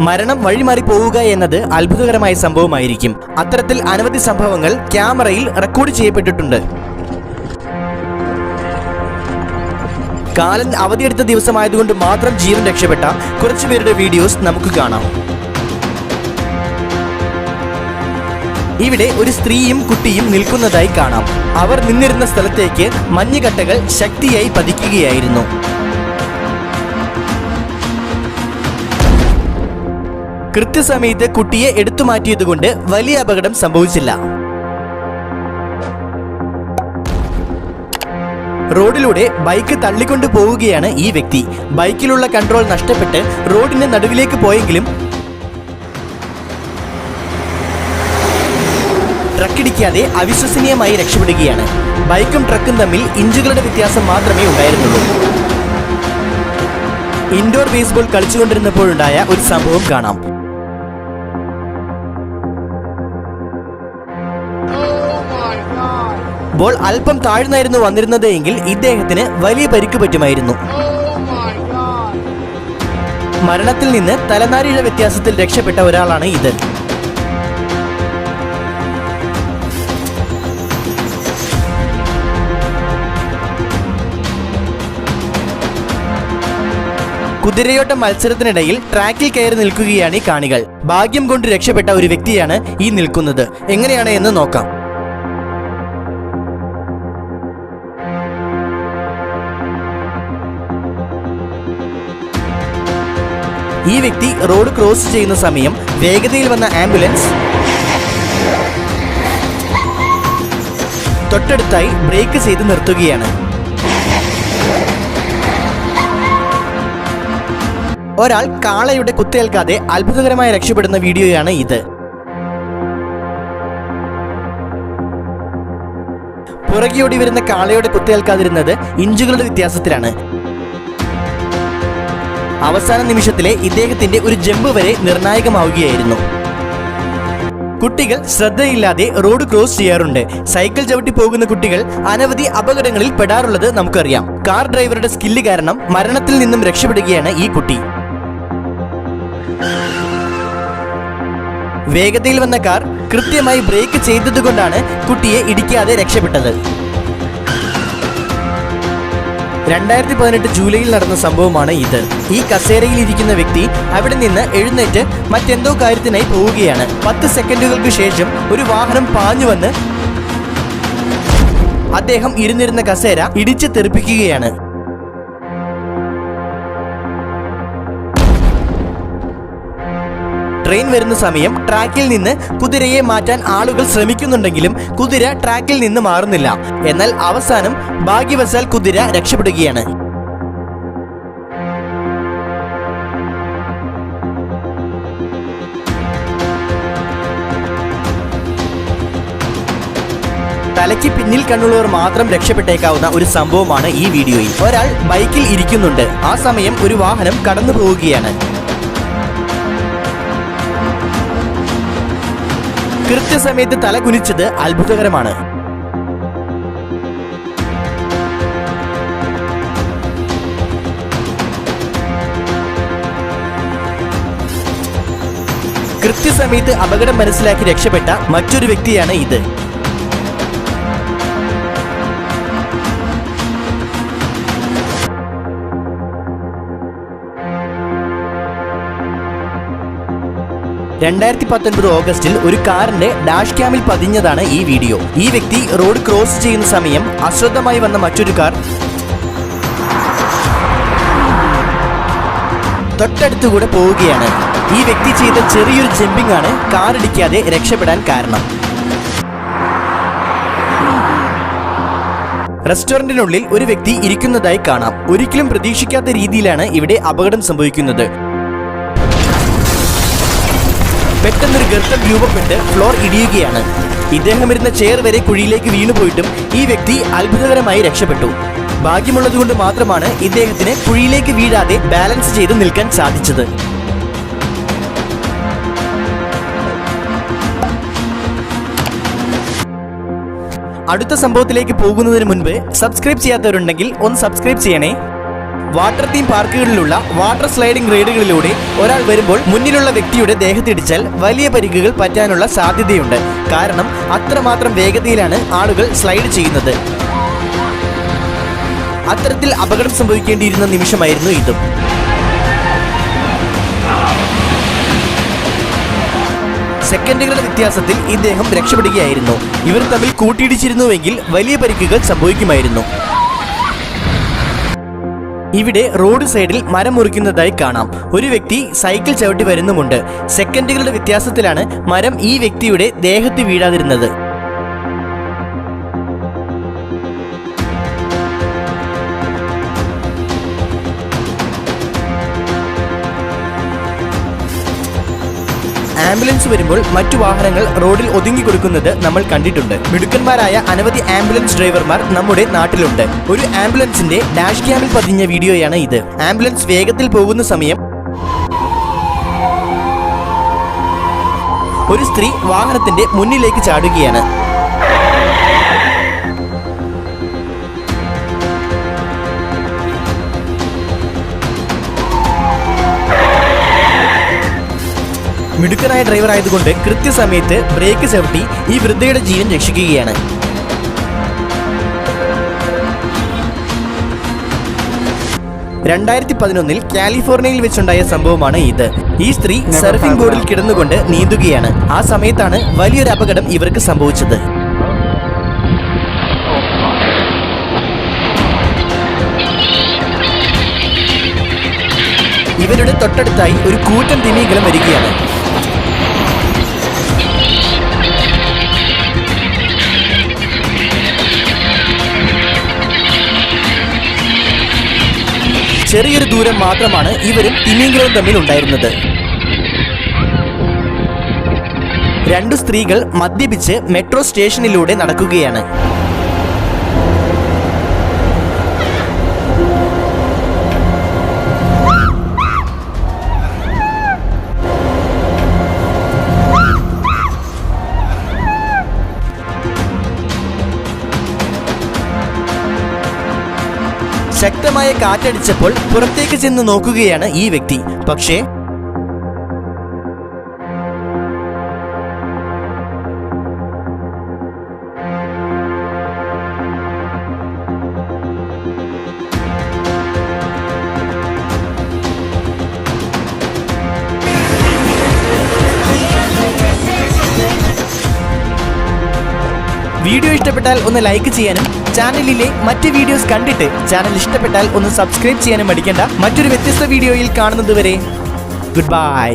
മരണം വഴിമാറി പോവുക എന്നത് അത്ഭുതകരമായ സംഭവമായിരിക്കും. അത്തരത്തിൽ അനവധി സംഭവങ്ങൾ ക്യാമറയിൽ റെക്കോർഡ് ചെയ്യപ്പെട്ടിട്ടുണ്ട്. കാലൻ അവധിയെടുത്ത ദിവസമായതുകൊണ്ട് മാത്രം ജീവൻ രക്ഷപ്പെട്ട കുറച്ചു കുറച്ചുപേരുടെ വീഡിയോസ് നമുക്ക് കാണാം. ഇവിടെ ഒരു സ്ത്രീയും കുട്ടിയും നിൽക്കുന്നതായി കാണാം. അവർ നിന്നിരുന്ന സ്ഥലത്തേക്ക് മഞ്ഞുകട്ടകൾ ശക്തിയായി പതിക്കുകയായിരുന്നു. കൃത്യസമയത്ത് കുട്ടിയെ എടുത്തു മാറ്റിയതുകൊണ്ട് വലിയ അപകടം സംഭവിച്ചില്ല. റോഡിലൂടെ ബൈക്ക് തള്ളിക്കൊണ്ടു പോവുകയാണ് ഈ വ്യക്തി. ബൈക്കിലുള്ള കൺട്രോൾ നഷ്ടപ്പെട്ട് റോഡിന്റെ നടുവിലേക്ക് പോയെങ്കിലും ട്രക്കിടിക്കാതെ അവിശ്വസനീയമായി രക്ഷപ്പെടുകയാണ്. ബൈക്കും ട്രക്കും തമ്മിൽ ഇഞ്ചുകളുടെ വ്യത്യാസം മാത്രമേ ഉണ്ടായിരുന്നുള്ളൂ. ഇൻഡോർ ബേസ്ബോൾ കളിച്ചുകൊണ്ടിരുന്നപ്പോഴുണ്ടായ ഒരു സംഭവം കാണാം. ബോൾ അല്പം താഴ്ന്നായിരുന്നു വന്നിരുന്നത് എങ്കിൽ ഇദ്ദേഹത്തിന് വലിയ പരിക്ക് പറ്റുമായിരുന്നു. മരണത്തിൽ നിന്ന് തലനാരിയുടെ വ്യത്യാസത്തിൽ രക്ഷപ്പെട്ട ഒരാളാണ് ഇത് കുതിരയോട്ട മത്സരത്തിനിടയിൽ ട്രാക്കിൽ കയറി നിൽക്കുകയാണ് ഈ കാണികൾ. ഭാഗ്യം കൊണ്ട് രക്ഷപ്പെട്ട ഒരു വ്യക്തിയാണ് ഈ നിൽക്കുന്നത്. എങ്ങനെയാണ് എന്ന് നോക്കാം. ഈ വ്യക്തി റോഡ് ക്രോസ് ചെയ്യുന്ന സമയം വേഗതയിൽ വന്ന ആംബുലൻസ് തൊട്ടടുത്തായി ബ്രേക്ക് ചെയ്ത് നിർത്തുകയാണ്. ഒരാൾ കാളയുടെ കുത്തേൽക്കാതെ അത്ഭുതകരമായി രക്ഷപ്പെടുന്ന വീഡിയോയാണ് ഇത്. പുറകിയോടി വരുന്ന കാളയുടെ കുത്തേൽക്കാതിരുന്നത് ഇഞ്ചുകളുടെ വ്യത്യാസത്തിലാണ്. അവസാന നിമിഷത്തിലെ ഇദ്ദേഹത്തിന്റെ ഒരു ജമ്പ് വരെ നിർണായകമാവുകയായിരുന്നു. കുട്ടികൾ ശ്രദ്ധയില്ലാതെ റോഡ് ക്രോസ് ചെയ്യാറുണ്ട്. സൈക്കിൾ ചവിട്ടി പോകുന്ന കുട്ടികൾ അനവധി അപകടങ്ങളിൽ പെടാറുള്ളത് നമുക്കറിയാം. കാർ ഡ്രൈവറുടെ സ്കില്ല് കാരണം മരണത്തിൽ നിന്നും രക്ഷപ്പെടുകയാണ് ഈ കുട്ടി. വേഗതയിൽ വന്ന കാർ കൃത്യമായി ബ്രേക്ക് ചെയ്തതുകൊണ്ടാണ് കുട്ടിയെ ഇടിക്കാതെ രക്ഷപ്പെട്ടത്. രണ്ടായിരത്തി പതിനെട്ട് ജൂലൈയിൽ നടന്ന സംഭവമാണ് ഇത്. ഈ കസേരയിൽ ഇരിക്കുന്ന വ്യക്തി അവിടെ നിന്ന് എഴുന്നേറ്റ് മറ്റെന്തോ കാര്യത്തിനായി പോവുകയാണ്. പത്ത് സെക്കൻഡുകൾക്ക് ശേഷം ഒരു വാഹനം പാഞ്ഞു വന്ന് അദ്ദേഹം ഇരുന്നിരുന്ന കസേര ഇടിച്ചു തെറിപ്പിക്കുകയാണ്. ട്രെയിൻ വരുന്ന സമയം ട്രാക്കിൽ നിന്ന് കുതിരയെ മാറ്റാൻ ആളുകൾ ശ്രമിക്കുന്നുണ്ടെങ്കിലും കുതിര ട്രാക്കിൽ നിന്ന് മാറുന്നില്ല. എന്നാൽ അവസാനം ഭാഗ്യവശാൽ കുതിര രക്ഷപ്പെടുകയാണ്. തലയ്ക്ക് പിന്നിൽ കണ്ണുള്ളവർ മാത്രം രക്ഷപ്പെട്ടേക്കാവുന്ന ഒരു സംഭവമാണ് ഈ വീഡിയോയിൽ. ഒരാൾ ബൈക്കിൽ ഇരിക്കുന്നുണ്ട്. ആ സമയം ഒരു വാഹനം കടന്നു പോവുകയാണ് കൃത്യസമയത്ത് തല കുനിച്ചത് അത്ഭുതകരമാണ്. കൃത്യസമയത്ത് അപകടം മനസ്സിലാക്കി രക്ഷപ്പെട്ട മറ്റൊരു വ്യക്തിയാണ് ഇത്. രണ്ടായിരത്തി പത്തൊൻപത് ഓഗസ്റ്റിൽ ഒരു കാറിന്റെ ഡാഷ് ക്യാമിൽ പതിഞ്ഞതാണ് ഈ വീഡിയോ. ഈ വ്യക്തി റോഡ് ക്രോസ് ചെയ്യുന്ന സമയം അശ്രദ്ധമായി വന്ന മറ്റൊരു കാർ തൊട്ടടുത്തുകൂടെ പോവുകയാണ്. ഈ വ്യക്തി ചെയ്ത ചെറിയൊരു ജമ്പിംഗ് ആണ് കാറിടിക്കാതെ രക്ഷപ്പെടാൻ കാരണം. റെസ്റ്റോറന്റിനുള്ളിൽ ഒരു വ്യക്തി ഇരിക്കുന്നതായി കാണാം. ഒരിക്കലും പ്രതീക്ഷിക്കാത്ത രീതിയിലാണ് ഇവിടെ അപകടം സംഭവിക്കുന്നത്. പെട്ടെന്നൊരു ഗർത്തം രൂപപ്പെട്ട് ഫ്ലോർ ഇടിയുകയാണ്. ഇദ്ദേഹം ഇരുന്ന ചെയർ വരെ കുഴിയിലേക്ക് വീണുപോയിട്ടും ഈ വ്യക്തി അത്ഭുതകരമായി രക്ഷപ്പെട്ടു. ഭാഗ്യമുള്ളതുകൊണ്ട് മാത്രമാണ് ഇദ്ദേഹത്തിന് കുഴിയിലേക്ക് വീഴാതെ ബാലൻസ് ചെയ്ത് നിൽക്കാൻ സാധിച്ചത്. അടുത്ത സംഭവത്തിലേക്ക് പോകുന്നതിന് മുൻപ് സബ്സ്ക്രൈബ് ചെയ്യാത്തവരുണ്ടെങ്കിൽ ഒന്ന് സബ്സ്ക്രൈബ് ചെയ്യണേ. വാട്ടർ തീം പാർക്കുകളിലുള്ള വാട്ടർ സ്ലൈഡിംഗ് റൈഡുകളിലൂടെ ഒരാൾ വരുമ്പോൾ മുന്നിലുള്ള വ്യക്തിയുടെ ദേഹത്തിടിച്ചാൽ വലിയ പരിക്കുകൾ പറ്റാനുള്ള സാധ്യതയുണ്ട്. കാരണം അത്രമാത്രം വേഗതയിലാണ് ആളുകൾ സ്ലൈഡ് ചെയ്യുന്നത്. അത്തരത്തിൽ അപകടം സംഭവിക്കേണ്ടിയിരുന്ന നിമിഷമായിരുന്നു ഇതും. സെക്കൻഡുകളുടെ വ്യത്യാസത്തിൽ ഇദ്ദേഹം രക്ഷപ്പെടുകയായിരുന്നു. ഇവർ തമ്മിൽ കൂട്ടിയിടിച്ചിരുന്നുവെങ്കിൽ വലിയ പരിക്കുകൾ സംഭവിക്കുമായിരുന്നു. ഇവിടെ റോഡ് സൈഡിൽ മരം മുറിക്കുന്നതായി കാണാം. ഒരു വ്യക്തി സൈക്കിൾ ചവിട്ടി വരുന്നുമുണ്ട്. സെക്കൻഡുകളുടെ വ്യത്യാസത്തിലാണ് മരം ഈ വ്യക്തിയുടെ ദേഹത്ത് വീഴാതിരുന്നത്. ആംബുലൻസ് വരുമ്പോൾ മറ്റു വാഹനങ്ങൾ റോഡിൽ ഒതുങ്ങി കൊടുക്കുന്നത് നമ്മൾ കണ്ടിട്ടുണ്ട്. മിടുക്കന്മാരായ അനവധി ആംബുലൻസ് ഡ്രൈവർമാർ നമ്മുടെ നാട്ടിലുണ്ട്. ഒരു ആംബുലൻസിന്റെ ഡാഷ് ക്യാമിൽ പതിഞ്ഞ വീഡിയോയാണ് ഇത്. ആംബുലൻസ് വേഗത്തിൽ പോകുന്ന സമയം ഒരു സ്ത്രീ വാഹനത്തിന്റെ മുന്നിലേക്ക് ചാടുകയാണ്. മിടുക്കനായ ഡ്രൈവർ ആയതുകൊണ്ട് കൃത്യസമയത്ത് ബ്രേക്ക് ചവിട്ടി ഈ വൃദ്ധയുടെ ജീവൻ രക്ഷിക്കുകയാണ്. രണ്ടായിരത്തി പതിനൊന്നിൽ കാലിഫോർണിയയിൽ വെച്ചുണ്ടായ സംഭവമാണ് ഇത്. ഈ സ്ത്രീ സർഫിംഗ് ബോർഡിൽ കിടന്നുകൊണ്ട് നീന്തുകയാണ്. ആ സമയത്താണ് വലിയൊരു അപകടം ഇവർക്ക് സംഭവിച്ചത്. ഇവരുടെ തൊട്ടടുത്തായി ഒരു കൂറ്റൻ തിമിംഗലം വരികയാണ്. ചെറിയൊരു ദൂരം മാത്രമാണ് ഇവരും തിമിംഗലവും തമ്മിൽ ഉണ്ടായിരുന്നത്. രണ്ട് സ്ത്രീകൾ മദ്യപിച്ച് മെട്രോ സ്റ്റേഷനിലൂടെ നടക്കുകയാണ്. ശക്തമായ കാറ്റടിച്ചപ്പോൾ പുറത്തേക്ക് ചെന്ന് നോക്കുകയാണ് ഈ വ്യക്തി. പക്ഷേ വീഡിയോ ഇഷ്ടപ്പെട്ടാൽ ഒന്ന് ലൈക്ക് ചെയ്യാനും ചാനലിലെ മറ്റ് വീഡിയോസ് കണ്ടിട്ട് ചാനൽ ഇഷ്ടപ്പെട്ടാൽ ഒന്ന് സബ്സ്ക്രൈബ് ചെയ്യാനും മടിക്കേണ്ട. മറ്റൊരു വ്യത്യസ്ത വീഡിയോയിൽ കാണുന്നതുവരെ ഗുഡ് ബൈ.